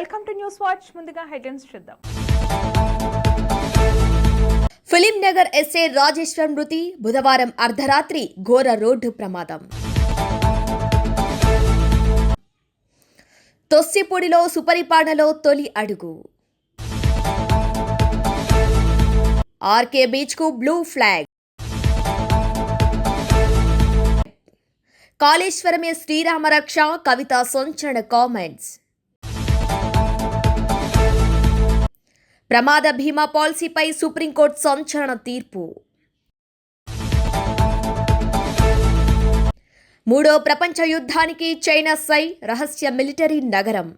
Welcome to news watch. ముందుగా headlines చూద్దాం. Film Nagar SA Rajeshwar మృతి బుధవారం అర్ధరాత్రి ఘోర రోడ్డు ప్రమాదం. తొస్సిపూడిలో సుపరిపాలనలో తొలి అడుగు. ఆర్కే బీచ్కు బ్లూ ఫ్లాగ్. కాళేశ్వరమే శ్రీరామరక్ష కవిత సంచలన కామెంట్స్. ప్రమాద బీమా పాలసీపై సుప్రీంకోర్టు సంచలన తీర్పు. మూడో ప్రపంచ యుద్ధానికి చైనా సై రహస్య మిలిటరీ నగరం.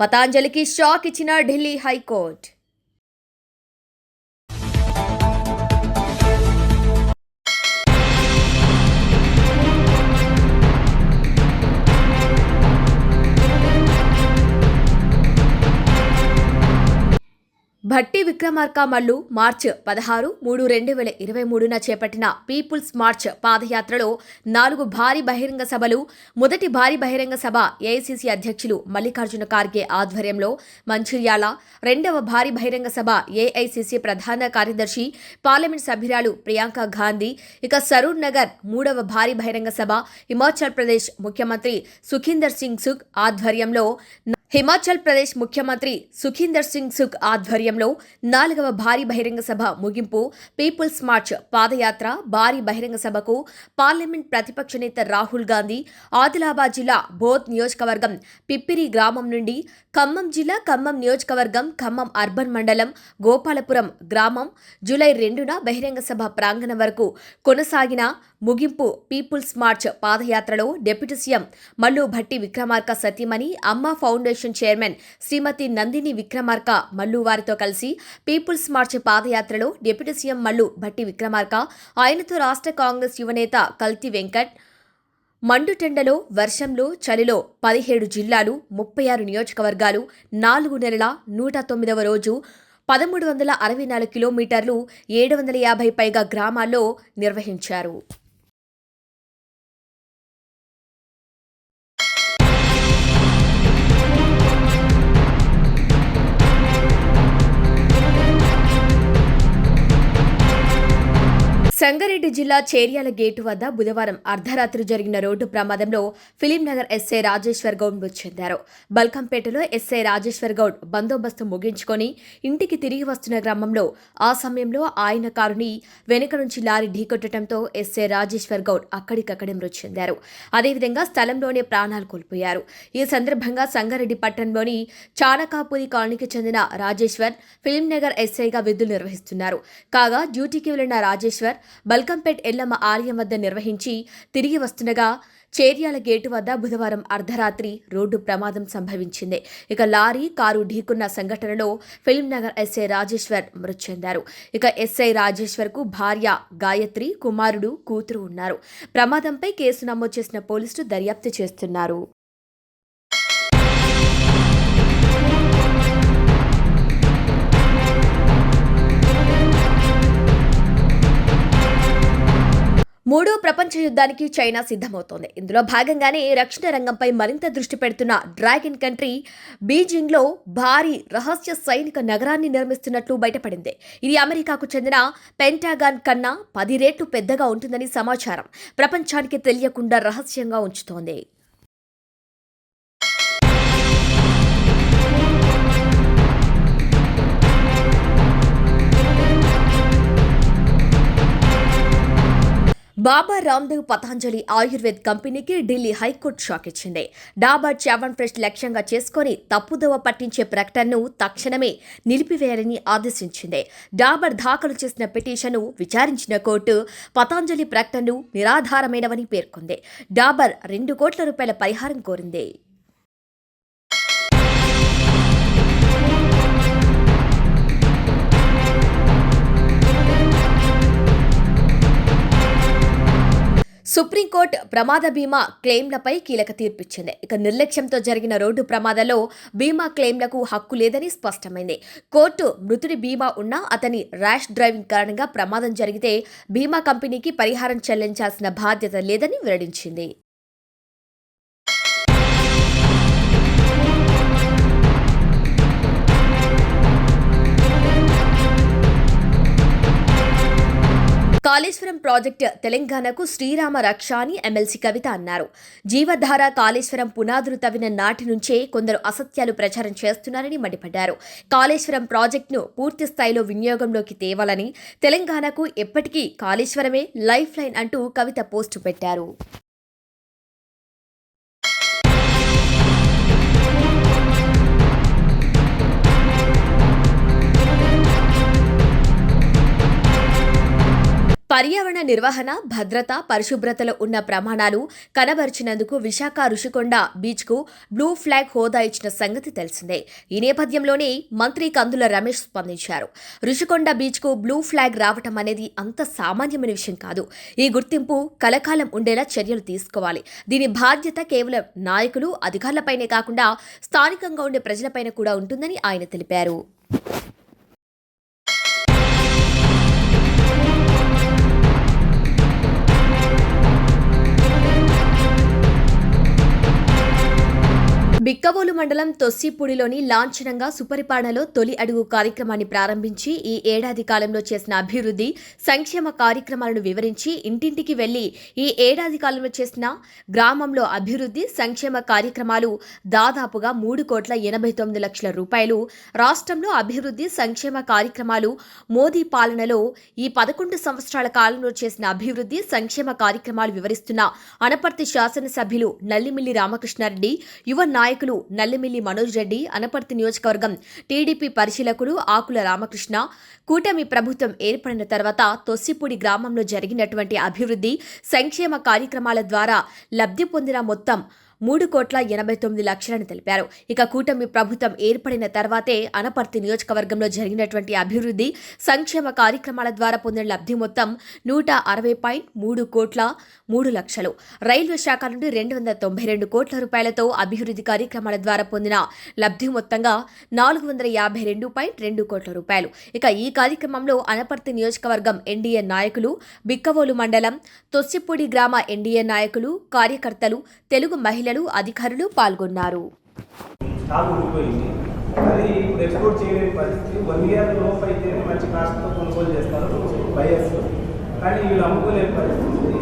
పతాంజలికి షాక్ ఇచ్చిన Delhi high court. Bhatti Vikramarka Mallu march పదహారు మూడు రెండు వేల ఇరవై మూడున చేపట్టిన పీపుల్స్ మార్చ్ పాదయాత్రలో నాలుగు భారీ బహిరంగ సభలు మొదటి భారీ బహిరంగ సభ ఏఐసిసి అధ్యక్షులు మల్లికార్జున ఖార్గే ఆధ్వర్యంలో మంచిర్యాల రెండవ భారీ బహిరంగ సభ ఏఐసిసి ప్రధాన కార్యదర్శి పార్లమెంట్ సభ్యురాలు ప్రియాంక గాంధీ ఇక సరూర్ నగర్ మూడవ భారీ బహిరంగ సభ హిమాచల్ ప్రదేశ్ ముఖ్యమంత్రి సుఖీందర్ సింగ్ సుఖ్ ఆధ్వర్యంలో హిమాచల్ ప్రదేశ్ ముఖ్యమంత్రి సుఖీందర్ సింగ్ సుఖ్ ఆధ్వర్యంలో నాలుగవ భారీ బహిరంగ సభ ముగింపు పీపుల్స్ మార్చ్ పాదయాత్ర భారీ బహిరంగ సభకు పార్లమెంట్ ప్రతిపక్ష నేత రాహుల్ గాంధీ ఆదిలాబాద్ జిల్లా బోధ్ నియోజకవర్గం పిప్పిరి గ్రామం నుండి ఖమ్మం జిల్లా ఖమ్మం నియోజకవర్గం ఖమ్మం అర్బన్ మండలం గోపాలపురం గ్రామం జూలై రెండున బహిరంగ సభ ప్రాంగణం వరకు కొనసాగిన ముగింపు పీపుల్స్ మార్చ్ పాదయాత్రలో డిప్యూటీ సీఎం మల్లు భట్టి విక్రమార్క సతీమణి అమ్మ ఫౌండేషన్ చైర్మన్ శ్రీమతి నందిని విక్రమార్క మల్లు వారితో కలిసి పీపుల్స్ మార్చ్ పాదయాత్రలో డిప్యూటీ సీఎం మల్లు భట్టి విక్రమార్క ఆయనతో రాష్ట్ర కాంగ్రెస్ యువనేత కల్తి వెంకట్ మండుటెండలో వర్షంలో చలిలో పదిహేడు జిల్లాలు ముప్పై ఆరు నియోజకవర్గాలు నాలుగు నెలల నూట తొమ్మిదవ రోజు పదమూడు వందల అరవై నాలుగు కిలోమీటర్లు ఏడు వందల యాభై పైగా గ్రామాల్లో నిర్వహించారు. సంగారెడ్డి జిల్లా చేర్యాల గేటు వద్ద బుధవారం అర్ధరాత్రి జరిగిన రోడ్డు ప్రమాదంలో ఫిలింనగర్ ఎస్ఐ రాజేశ్వర్ గౌడ్ మృతి చెందారు. బల్కంపేటలో ఎస్ఐ రాజేశ్వర్ గౌడ్ బందోబస్తు ముగించుకొని ఇంటికి తిరిగి వస్తున్న క్రమంలో ఆ సమయంలో ఆయన కారుని వెనుక నుంచి లారీ ఢీకొట్టడంతో ఎస్ఐ రాజేశ్వర్ గౌడ్ అక్కడికక్కడే మృతి చెందారు. అదేవిధంగా స్థలంలోనే ప్రాణాలు కోల్పోయారు. ఈ సందర్భంగా సంగారెడ్డి పట్టణంలోని చానకాపురి కాలనీకి చెందిన రాజేశ్వర్ ఫిలింనగర్ ఎస్ఐగా విధులు నిర్వహిస్తున్నారు. కాగా డ్యూటీకి వెళ్ళిన రాజేశ్వర్ బల్కంపేట్ ఎల్లమ్మ ఆలయం వద్ద నిర్వహించి తిరిగి వస్తుండగా చేర్యాల గేటు వద్ద బుధవారం అర్ధరాత్రి రోడ్డు ప్రమాదం సంభవించింది. ఇక లారీ కారు ఢీకున్న సంఘటనలో ఫిల్మ్ నగర్ ఎస్ఐ రాజేశ్వర్ మృతి చెందారు. ఇక ఎస్ఐ రాజేశ్వర్కు భార్య గాయత్రి కుమారుడు కూతురు ఉన్నారు. ప్రమాదంపై కేసు నమోదు చేసిన పోలీసులు దర్యాప్తు చేస్తున్నారు. మూడో ప్రపంచ యుద్ధానికి చైనా సిద్ధమవుతోంది. ఇందులో భాగంగానే రక్షణ రంగంపై మరింత దృష్టి పెడుతున్న డ్రాగన్ కంట్రీ బీజింగ్లో భారీ రహస్య సైనిక నగరాన్ని నిర్మిస్తున్నట్లు బయటపడింది. ఇది అమెరికాకు చెందిన పెంటాగాన్ కన్నా పది రెట్లు పెద్దగా ఉంటుందని సమాచారం. ప్రపంచానికి తెలియకుండా రహస్యంగా ఉంచుతోంది. బాబా రామ్దేవ్ పతాంజలి ఆయుర్వేద్ కంపెనీకి ఢిల్లీ హైకోర్టు షాక్ ఇచ్చింది. డాబర్ చావన్ ఫ్రెష్ లక్ష్యంగా చేసుకొని తప్పుదోవ పట్టించే ప్రకటనను తక్షణమే నిలిపివేయాలని ఆదేశించింది. డాబర్ దాఖలు చేసిన పిటిషన్ను విచారించిన కోర్టు పతాంజలి ప్రకటనను నిరాధారమైనవని పేర్కొంది. డాబర్ రెండు కోట్ల రూపాయల పరిహారం కోరింది. సుప్రీంకోర్టు ప్రమాద బీమా క్లెయిమ్లపై కీలక తీర్పిచ్చింది. ఇక నిర్లక్ష్యంతో జరిగిన రోడ్డు ప్రమాదంలో బీమా క్లెయిమ్లకు హక్కు లేదని స్పష్టమైంది. కోర్టు మృతుడి బీమా ఉన్నా అతని ర్యాష్ డ్రైవింగ్ కారణంగా ప్రమాదం జరిగితే బీమా కంపెనీకి పరిహారం చెల్లించాల్సిన బాధ్యత లేదని వెల్లడించింది. కాళేశ్వరం ప్రాజెక్టు తెలంగాణకు శ్రీరామ రక్ష అని ఎమ్మెల్సీ కవిత అన్నారు. జీవధార కాళేశ్వరం పునాదులు తవ్విన నాటి నుంచే కొందరు అసత్యాలు ప్రచారం చేస్తున్నారని మండిపడ్డారు. కాళేశ్వరం ప్రాజెక్టును పూర్తి స్థాయిలో వినియోగంలోకి తేవాలని తెలంగాణకు ఎప్పటికీ కాళేశ్వరమే లైఫ్ లైన్ అంటూ కవిత పోస్టు పెట్టారు. పర్యావరణ నిర్వహణ భద్రత పరిశుభ్రతలో ఉన్న ప్రమాణాలు కనబరిచినందుకు విశాఖ రుషికొండ బీచ్కు బ్లూ ఫ్లాగ్ హోదా ఇచ్చిన సంగతి తెలిసిందే. ఈ నేపథ్యంలోనే మంత్రి కందుల రమేష్ స్పందించారు. రుషికొండ బీచ్కు బ్లూ ఫ్లాగ్ రావటం అనేది అంత సామాన్యమైన విషయం కాదు. ఈ గుర్తింపు కలకాలం ఉండేలా చర్యలు తీసుకోవాలి. దీని బాధ్యత కేవలం నాయకులు అధికారులపైనే కాకుండా స్థానికంగా ఉండే ప్రజలపైన కూడా ఉంటుందని ఆయన తెలిపారు. బిక్కవోలు మండలం తొస్సిపూడిలోని లాంఛనంగా సుపరిపాలనలో తొలి అడుగు కార్యక్రమాన్ని ప్రారంభించి ఈ ఏడాది కాలంలో చేసిన అభివృద్ధి సంక్షేమ కార్యక్రమాలను వివరించి ఇంటింటికి వెళ్ళి ఈ ఏడాది కాలంలో చేసిన గ్రామంలో అభివృద్ధి సంక్షేమ కార్యక్రమాలు దాదాపుగా మూడు కోట్ల ఎనభై తొమ్మిది లక్షల రూపాయలు. రాష్ట్రంలో అభివృద్ధి సంక్షేమ కార్యక్రమాలు మోదీ పాలనలో ఈ పదకొండు సంవత్సరాల కాలంలో చేసిన అభివృద్ధి సంక్షేమ కార్యక్రమాలు వివరిస్తున్న అనపర్తి శాసనసభ్యులు నల్లిమిల్లి రామకృష్ణారెడ్డి యువ నాయకులు నల్లిమిల్లి మనోజ్ రెడ్డి అనపర్తి నియోజకవర్గం టీడీపీ పరిశీలకుడు ఆకుల రామకృష్ణ కూటమి ప్రభుత్వం ఏర్పడిన తర్వాత తొస్సిపూడి గ్రామంలో జరిగినటువంటి అభివృద్ధి సంక్షేమ కార్యక్రమాల ద్వారా లబ్ధి పొందిన మొత్తం మూడు కోట్ల ఎనభై తొమ్మిది లక్షలను తెలిపారు. ఇక కూటమి ప్రభుత్వం ఏర్పడిన తర్వాతే అనపర్తి నియోజకవర్గంలో జరిగినటువంటి అభివృద్ధి సంక్షేమ కార్యక్రమాల ద్వారా పొందిన లబ్ధి మొత్తం నూట అరవై పాయింట్ మూడు కోట్ల మూడు లక్షలు. రైల్వే శాఖ నుండి రెండు వందల తొంభై రెండు కోట్ల రూపాయలతో అభివృద్ధి కార్యక్రమాల ద్వారా పొందిన లబ్ధి మొత్తంగా నాలుగు వందల యాభై రెండు పాయింట్ రెండు కోట్ల రూపాయలు. ఇక ఈ కార్యక్రమంలో అనపర్తి నియోజకవర్గం ఎన్డీఏ నాయకులు బిక్కవోలు మండలం తొస్సిపూడి గ్రామ ఎన్డీఏ నాయకులు కార్యకర్తలు తెలుగు మహిళలు అధికారులు పాల్గొన్నారు. స్టాక్ ఉండిపోయింది అది ఇప్పుడు ఎక్స్పోర్ట్ చేయలేని పరిస్థితి. వన్ ఇయర్ లోపు అయితేనే మంచి కాస్ట్తో కొనుగోలు చేస్తారు బయర్స్ కానీ వీళ్ళు అమ్ముకోలేని పరిస్థితి.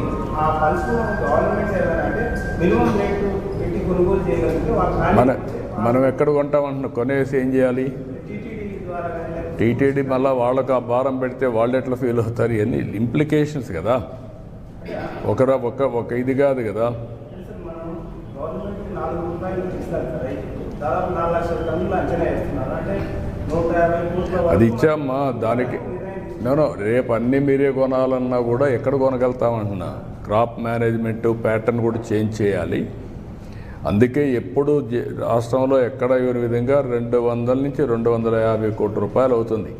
ఆ ఫండ్స్ గవర్నమెంట్ ఏదైనా అంటే మినిమం రేటు పెట్టి కొనుగోలు చేయగలిగితే వాళ్ళ మన మనం ఎక్కడ కొంటామంటున్నా కొనేసి ఏం చేయాలి? టీటీడీ మళ్ళీ వాళ్ళకు ఆ భారం పెడితే వాళ్ళు ఎట్లా ఫీల్ అవుతారు? ఇవన్నీ ఇంప్లికేషన్స్ కదా. ఒక ఒక ఒక ఇది కాదు కదా. నాలుగు రూపాయలు ఇస్తారు కదా దాదాపు నాలుగు లక్షల టన్నులు అంచనా వేస్తున్నారు అంటే నూట యాభై కోట్ల అది ఇచ్చామ్మా దానికి. నేను రేపు అన్నీ మీరే కొనాలన్నా కూడా ఎక్కడ కొనగలుగుతామంటున్నా. క్రాప్ మేనేజ్మెంట్ ప్యాటర్న్ కూడా చేంజ్ చేయాలి. అందుకే ఎప్పుడు రాష్ట్రంలో ఎక్కడ ఇవ్వని విధంగా రెండు వందల నుంచి రెండు వందల యాభై కోట్ల రూపాయలు అవుతుంది.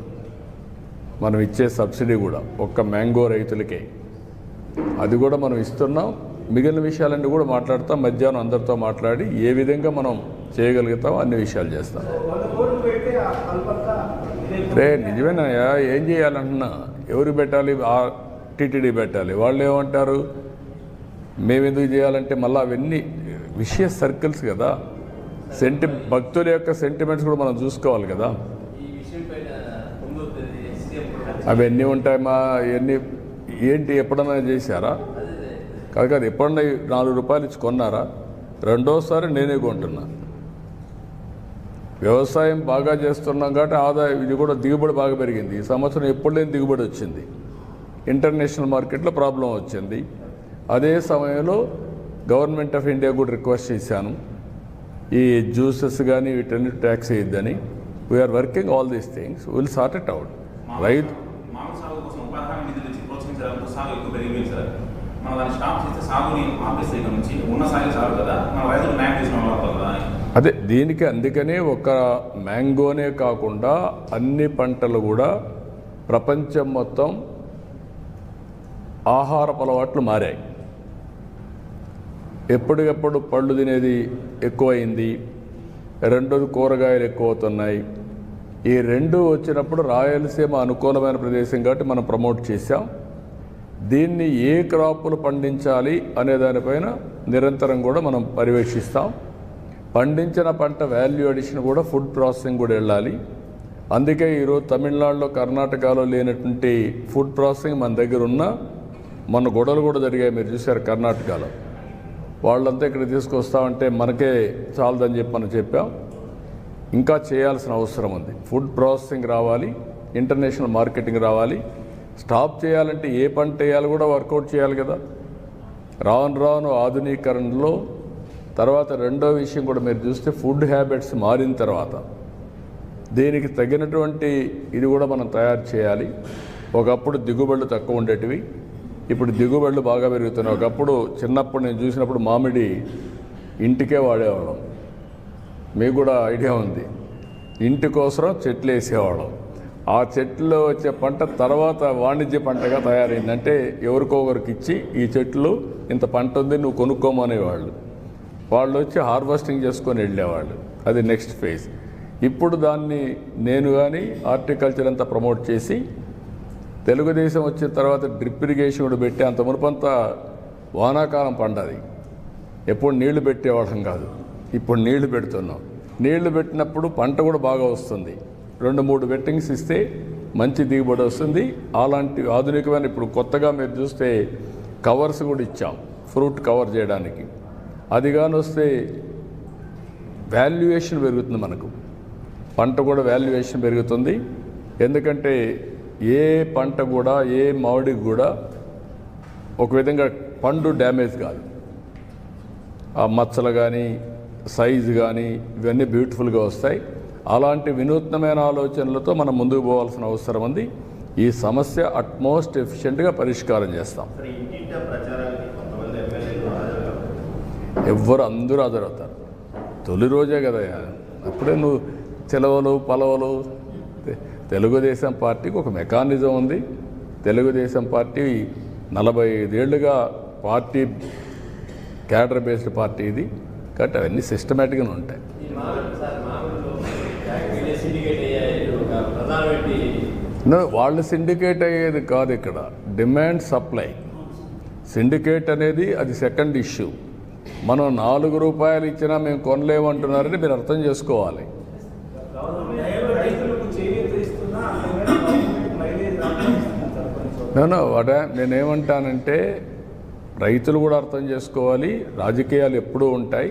మనం ఇచ్చే సబ్సిడీ కూడా ఒక్క మ్యాంగో రైతులకే. అది కూడా మనం ఇస్తున్నాం. మిగిలిన విషయాలన్నీ కూడా మాట్లాడతాం మధ్యాహ్నం అందరితో మాట్లాడి ఏ విధంగా మనం చేయగలుగుతాం అన్ని విషయాలు చేస్తాం. రే నిజమేనాయా ఏం చేయాలంటున్నా? ఎవరు పెట్టాలి? టీటీడీ పెట్టాలి. వాళ్ళు ఏమంటారు? మేము ఎందుకు చేయాలంటే మళ్ళీ అవన్నీ విషయ సర్కిల్స్ కదా. సెంటి భక్తుల యొక్క సెంటిమెంట్స్ కూడా మనం చూసుకోవాలి కదా. అవన్నీ ఉంటాయి మా ఇవన్నీ ఏంటి ఎప్పుడన్నా చేశారా? కాదు కాదు ఎప్పుడన్నా నాలుగు రూపాయలు ఇచ్చి కొన్నారా? రెండోసారి నేనే కొంటున్నా. వ్యవసాయం బాగా చేస్తున్నాం కాబట్టి ఆదాయం ఇది కూడా దిగుబడి బాగా పెరిగింది. ఈ సంవత్సరం ఎప్పుడు లేని దిగుబడి వచ్చింది. ఇంటర్నేషనల్ మార్కెట్లో ప్రాబ్లం వచ్చింది. అదే సమయంలో గవర్నమెంట్ ఆఫ్ ఇండియా కూడా రిక్వెస్ట్ చేశాను. ఈ జ్యూసెస్ కానీ వీటన్ని tax వేయద్దని. We're working all these things will sort it out రైతు మనం దాన్ని స్టాప్ చేస్తే సాగుని ఆపేస్తే నుంచి ఉన్న సాగు చాలు కదా మన రైతులు మ్యాంగ్ చేసిన వాళ్ళు కదా అదే దీనికి అందుకనే ఒక మ్యాంగోనే కాకుండా అన్ని పంటలు కూడా ప్రపంచం మొత్తం ఆహారపు అలవాట్లు మారాయి. ఎప్పటికప్పుడు పళ్ళు తినేది ఎక్కువైంది రెండోది కూరగాయలు ఎక్కువ అవుతున్నాయి ఈ రెండు వచ్చినప్పుడు రాయలసీమ అనుకూలమైన ప్రదేశం కాబట్టి మనం ప్రమోట్ చేసాం దీన్ని ఏ క్రాపులు పండించాలి అనే దానిపైన నిరంతరం కూడా మనం పర్యవేక్షిస్తాం పండించిన పంట వాల్యూ అడిషన్ కూడా ఫుడ్ ప్రాసెసింగ్ కూడా వెళ్ళాలి. అందుకే ఈరోజు తమిళనాడులో కర్ణాటకలో లేనటువంటి ఫుడ్ ప్రాసెసింగ్ మన దగ్గర ఉన్న మన గొడవలు కూడా జరిగాయి మీరు చూశారు కర్ణాటకలో. వాళ్ళంతా ఇక్కడ తీసుకొస్తామంటే మనకే చాలదని చెప్పి మనం చెప్పాం. ఇంకా చేయాల్సిన అవసరం ఉంది. ఫుడ్ ప్రాసెసింగ్ రావాలి ఇంటర్నేషనల్ మార్కెటింగ్ రావాలి. స్టాప్ చేయాలంటే ఏ పంట వేయాలి కూడా వర్కౌట్ చేయాలి కదా. రాను రాను ఆధునీకరణలో తర్వాత రెండో విషయం కూడా మీరు చూస్తే ఫుడ్ హ్యాబిట్స్ మారిన తర్వాత దీనికి తగినటువంటి ఇది కూడా మనం తయారు చేయాలి. ఒకప్పుడు దిగుబడులు తక్కువ ఉండేటివి ఇప్పుడు దిగుబడులు బాగా పెరుగుతున్నాయి. ఒకప్పుడు చిన్నప్పుడు నేను చూసినప్పుడు మామిడి ఇంటికే వాడేవాళ్ళం. మీకు కూడా ఐడియా ఉంది. ఇంటి కోసం చెట్లు వేసేవాళ్ళం. ఆ చెట్లో వచ్చే పంట తర్వాత వాణిజ్య పంటగా తయారైందంటే ఎవరికో ఒకరికి ఇచ్చి ఈ చెట్లు ఇంత పంట ఉంది నువ్వు కొనుక్కోమనేవాళ్ళు వాళ్ళు వచ్చి హార్వెస్టింగ్ చేసుకొని వెళ్ళేవాళ్ళు. అది నెక్స్ట్ ఫేజ్. ఇప్పుడు దాన్ని నేను కానీ హార్టికల్చర్ అంతా ప్రమోట్ చేసి తెలుగుదేశం వచ్చిన తర్వాత డ్రిప్ ఇరిగేషన్ కూడా పెట్టి అంత మునుపంతా వానాకాలం పండది ఎప్పుడు నీళ్ళు పెట్టేవాళ్ళం కాదు. ఇప్పుడు నీళ్ళు పెడుతున్నాం. నీళ్ళు పెట్టినప్పుడు పంట కూడా బాగా వస్తుంది. రెండు మూడు వెట్టింగ్స్ ఇస్తే మంచి దిగుబడి వస్తుంది. అలాంటి ఆధునికమైన ఇప్పుడు కొత్తగా మీరు చూస్తే కవర్స్ కూడా ఇచ్చాం. ఫ్రూట్ కవర్ చేయడానికి. అది కానీ వస్తే వాల్యుయేషన్ పెరుగుతుంది మనకు. పంట కూడా వాల్యుయేషన్ పెరుగుతుంది. ఎందుకంటే ఏ పంట కూడా ఏ మామిడికి కూడా ఒక విధంగా పండు డ్యామేజ్ కాదు. ఆ మచ్చలు కానీ సైజు కానీ ఇవన్నీ బ్యూటిఫుల్గా వస్తాయి. అలాంటి వినూత్నమైన ఆలోచనలతో మనం ముందుకు పోవాల్సిన అవసరం ఉంది. ఈ సమస్య అట్మోస్ట్ ఎఫిషియెంట్గా పరిష్కారం చేస్తాం. ఎవ్వరు అందరూ హాజరవుతారు. తొలి రోజే కదయ్యా అప్పుడే నువ్వు చెలవలు పలవలు తెలుగుదేశం పార్టీకి ఒక మెకానిజం ఉంది. తెలుగుదేశం పార్టీ నలభై ఐదేళ్ళుగా పార్టీ క్యాడర్ బేస్డ్ పార్టీ ఇది. కాబట్టి అవన్నీ సిస్టమేటిక్గా ఉంటాయి ఈ మామిడి సార్ మామిడిలో ఫ్యాక్టరీలే సిండికేట్ అయ్యాయి ఒక ప్రధాన పెట్టి No, వాళ్ళు సిండికేట్ అయ్యేది కాదు ఇక్కడ. డిమాండ్ సప్లై సిండికేట్ అనేది అది సెకండ్ ఇష్యూ మనం నాలుగు రూపాయలు ఇచ్చినా మేము కొనలేమంటున్నారని మీరు అర్థం చేసుకోవాలి. రైతులకు నేను వాట నేనేమంటానంటే రైతులు కూడా అర్థం చేసుకోవాలి. రాజకీయాలు ఎప్పుడూ ఉంటాయి.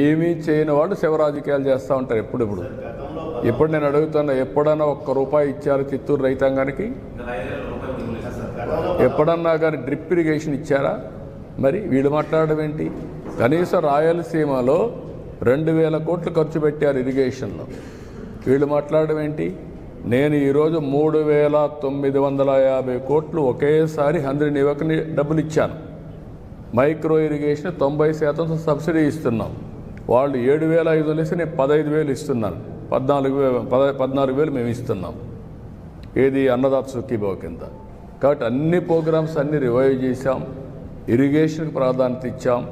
ఏమీ చేయని వాళ్ళు శివ రాజకీయాలు చేస్తూ ఉంటారు ఎప్పుడెప్పుడు. ఇప్పుడు నేను అడుగుతున్నా ఎప్పుడన్నా ఒక్క రూపాయి ఇచ్చారు చిత్తూరు రైతాంగానికి? ఎప్పుడన్నా కానీ డ్రిప్ ఇరిగేషన్ ఇచ్చారా? మరి వీళ్ళు మాట్లాడడం ఏంటి? కనీసం రాయలసీమలో రెండు వేల కోట్లు ఖర్చు పెట్టారు ఇరిగేషన్లో. వీళ్ళు మాట్లాడడం ఏంటి? నేను ఈరోజు మూడు వేల తొమ్మిది వందల యాభై కోట్లు ఒకేసారి హండ్రెడ్ యువకుని డబ్బులు ఇచ్చాను. మైక్రో ఇరిగేషన్ తొంభై శాతం సబ్సిడీ ఇస్తున్నాం. వాళ్ళు ఏడు వేల ఐదు వందలు ఇస్తే నేను పదహైదు వేలు ఇస్తున్నాను. పద్నాలుగు వే పద పద్నాలుగు వేలు మేము ఇస్తున్నాం. ఏది అన్నదాత సుఖీభావ కింద. కాబట్టి అన్ని ప్రోగ్రామ్స్ అన్ని రివైవ్ చేశాం. ఇరిగేషన్కి ప్రాధాన్యత ఇచ్చాం.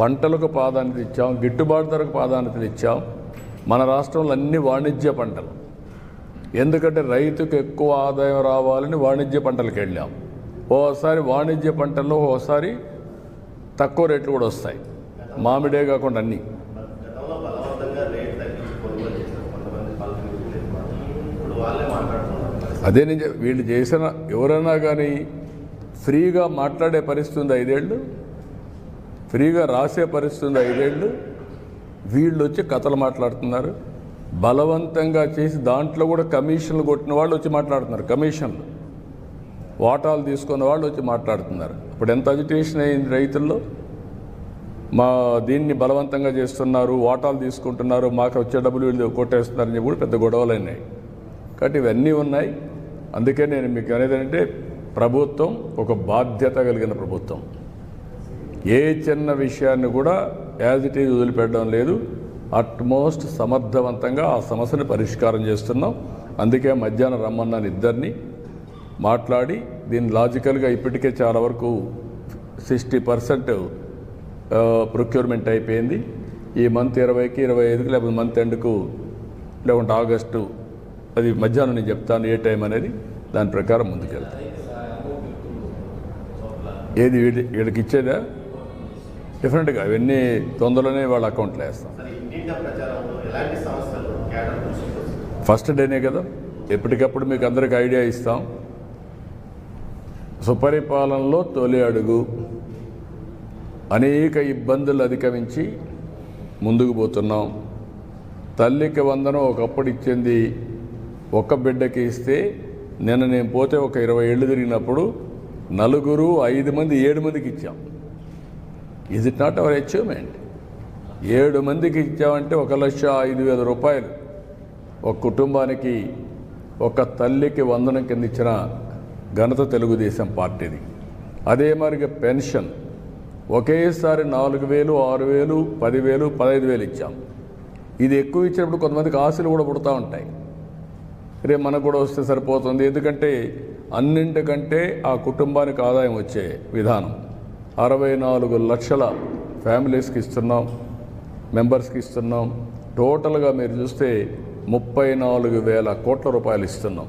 పంటలకు ప్రాధాన్యత ఇచ్చాం. గిట్టుబాటు ధరకు ప్రాధాన్యత ఇచ్చాం. మన రాష్ట్రంలో అన్ని వాణిజ్య పంటలు. ఎందుకంటే రైతుకు ఎక్కువ ఆదాయం రావాలని వాణిజ్య పంటలకు వెళ్ళాం. ఓసారి వాణిజ్య పంటల్లో ఓసారి తక్కువ రేట్లు కూడా వస్తాయి. మామిడే కాకుండా అన్నీ గతంలో బలవంతంగా రేట్ తగ్గించి కొనుగోలు చేశారు కొంతమంది పాలకులు ఇప్పుడు వాళ్ళే మాట్లాడుతున్నారు అదే నేను వీళ్ళు చేసిన ఎవరైనా కానీ ఫ్రీగా మాట్లాడే పరిస్థితి ఉంది ఐదేళ్ళు? ఫ్రీగా రాసే పరిస్థితి ఉంది ఐదేళ్ళు? వీళ్ళు వచ్చి కథలు మాట్లాడుతున్నారు. బలవంతంగా చేసి దాంట్లో కూడా కమిషన్లు కొట్టిన వాళ్ళు వచ్చి మాట్లాడుతున్నారు కమిషన్లు. వాటాలు తీసుకున్న వాళ్ళు వచ్చి మాట్లాడుతున్నారు. ఇప్పుడు ఎంత అజిటేషన్ అయింది రైతుల్లో? మా దీన్ని బలవంతంగా చేస్తున్నారు వాటాలు తీసుకుంటున్నారు మాకు వచ్చే డబ్బులు వీళ్ళు కొట్టేస్తున్నారని చెప్పి కూడా పెద్ద గొడవలు అయినాయి. కాబట్టి ఇవన్నీ ఉన్నాయి. అందుకే నేను మీకు అనేది అంటే ప్రభుత్వం ఒక బాధ్యత కలిగిన ప్రభుత్వం. ఏ చిన్న విషయాన్ని కూడా యాజ్ ఇట్ ఈజ్ వదిలిపెట్టడం లేదు. అట్మోస్ట్ సమర్థవంతంగా ఆ సమస్యను పరిష్కారం చేస్తున్నాం. అందుకే మధ్యాహ్నం రమ్మన్నాను ఇద్దరిని. మాట్లాడి దీన్ని లాజికల్గా ఇప్పటికే చాలా వరకు సిక్స్టీ పర్సెంట్ ప్రొక్యూర్మెంట్ అయిపోయింది. ఈ మంత్ ఇరవైకి ఇరవై ఐదుకి లేకపోతే మంత్ ఎండ్కు లేకుంటే ఆగస్టు అది మధ్యాహ్నం నేను చెప్తాను ఏ టైం అనేది దాని ప్రకారం ముందుకెళ్తాను ఏది వీడి వీళ్ళకి ఇచ్చేదా? డిఫరెంట్గా ఇవన్నీ తొందరలోనే వాళ్ళ అకౌంట్లో వేస్తాం. ఫస్ట్ డేనే కదా ఎప్పటికప్పుడు మీకు అందరికి ఐడియా ఇస్తాం. సుపరిపాలనలో తొలి అడుగు అనేక ఇబ్బందులు అధిగమించి ముందుకు పోతున్నాం. తల్లికి వందనం ఒకప్పుడు ఇచ్చింది ఒక్క బిడ్డకి ఇస్తే నిన్న నేను పోతే ఒక ఇరవై ఏళ్ళు తిరిగినప్పుడు నలుగురు ఐదు మంది ఏడు మందికి ఇచ్చాం. Is it not our achievement ఏడు మందికి ఇచ్చామంటే ఒక లక్ష ఐదు వేల రూపాయలు. ఒక కుటుంబానికి ఒక తల్లికి వందనం కింద ఇచ్చిన ఘనత తెలుగుదేశం పార్టీది. అదే మరిగా పెన్షన్. ఒకేసారి నాలుగు వేలు ఆరు వేలు పదివేలు పదహైదు వేలు ఇచ్చాం. ఇది ఎక్కువ ఇచ్చినప్పుడు కొంతమందికి ఆశలు కూడా పుడతా ఉంటాయి. రేపు మనకు కూడా వస్తే సరిపోతుంది. ఎందుకంటే అన్నింటికంటే ఆ కుటుంబానికి ఆదాయం వచ్చే విధానం. అరవై నాలుగు లక్షల ఫ్యామిలీస్కి ఇస్తున్నాం మెంబర్స్కి ఇస్తున్నాం. టోటల్గా మీరు చూస్తే ముప్పై నాలుగు వేల కోట్ల రూపాయలు ఇస్తున్నాం.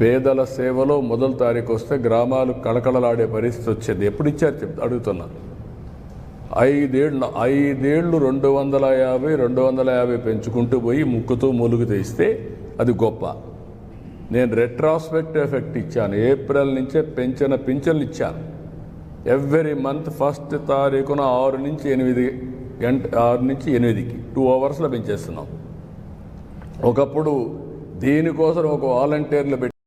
పేదల సేవలో మొదటి తారీఖు వస్తే గ్రామాలు కళకళలాడే పరిస్థితి వచ్చేది. ఎప్పుడు ఇచ్చారు చెప్ అడుగుతున్నాను ఐదేళ్ళు ఐదేళ్ళు రెండు వందల యాభై రెండు వందల యాభై పెంచుకుంటూ పోయి ముక్కుతో మూలుగు తీస్తే అది గొప్ప. నేను రెట్రాస్పెక్ట్ ఎఫెక్ట్ ఇచ్చాను. ఏప్రిల్ నుంచే పెంచిన పింఛన్లు ఇచ్చాను. ఎవ్రీ మంత్ ఫస్ట్ తారీఖున ఆరు నుంచి ఎనిమిది గంట ఆరు నుంచి ఎనిమిదికి టూ అవర్స్లో పెంచేస్తున్నాం. ఒకప్పుడు దీనికోసం ఒక వాలంటీర్లు పెట్టి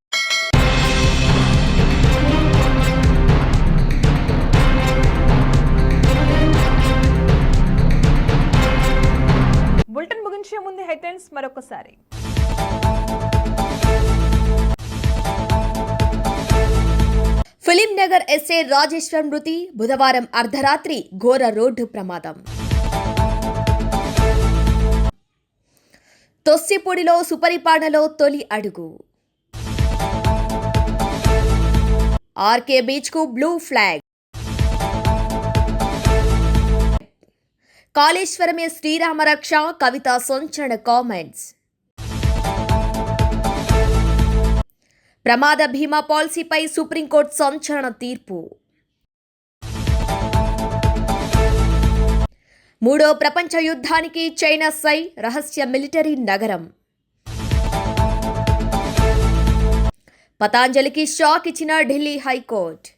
మరొకసారి. ఫిలిం నగర్ ఎస్ఏ రాజేశ్వర్ మృతి బుధవారం అర్ధరాత్రి ఘోర రోడ్డు ప్రమాదం. తొస్సిపొడిలో సుపరిపాలనలో తొలి అడుగు. ఆర్కే బీచ్కు బ్లూ ఫ్లాగ్. కాళేశ్వరమే శ్రీరామరక్ష కవిత సొంచన కామెంట్స్. ప్రమాద బీమా పాలసీపై సుప్రీంకోర్టు సంచలన తీర్పు. మూడో ప్రపంచ యుద్ధానికి చైనా సై రహస్య మిలిటరీ నగరం. పతాంజలికి షాక్ ఇచ్చిన ఢిల్లీ హైకోర్టు.